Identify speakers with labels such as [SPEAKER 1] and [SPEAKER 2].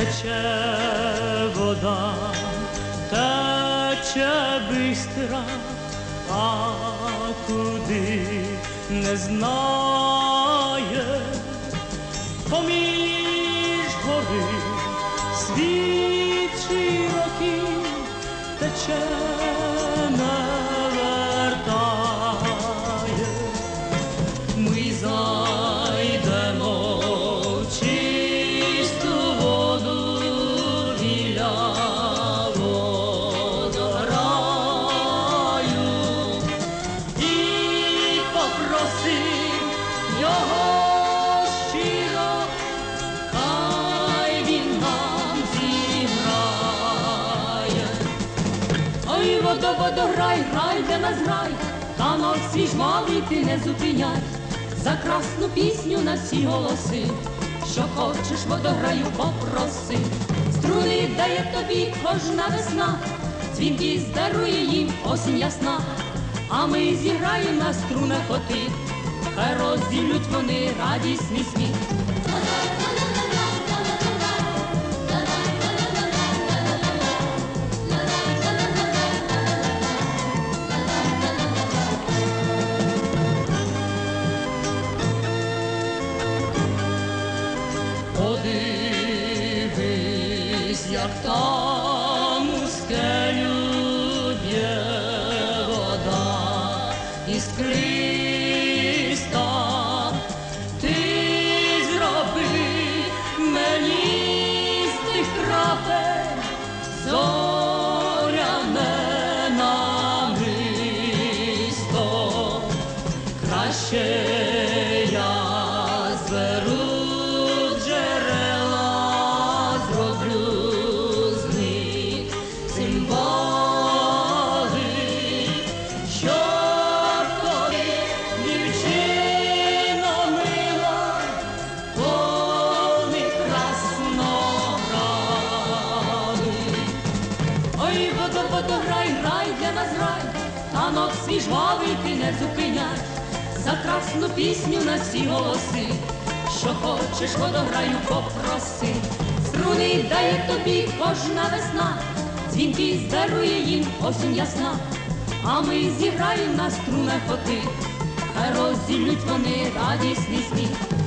[SPEAKER 1] тече вода, тече бистра, а куди не знає, поміж гори світ широкий тече його щиро, хай він нам зіграє. Ой, водо, грай, для нас грай, танок свій жвавий ти не зупиняй, за красну пісню на всі голоси, що хочеш, водограю, попроси, струни дає тобі кожна весна, дзвінки здарує їм осінь ясна, а ми зіграємо на струнах оти, хай розділють вони радісний сміх. Подивись, як там у скелю б'є вода іскриста. Zoria mena blisko, Ой, водо, водо, грай, грай, для нас грай, танок свій жвавий ти не зупиняй, за красну пісню на всі голоси, що хочеш, водограю, попроси, струни дає тобі кожна весна, дзвінки здарує їм осінь ясна, а ми зіграємо на струнах оти, хай розділють вони радісний сміх.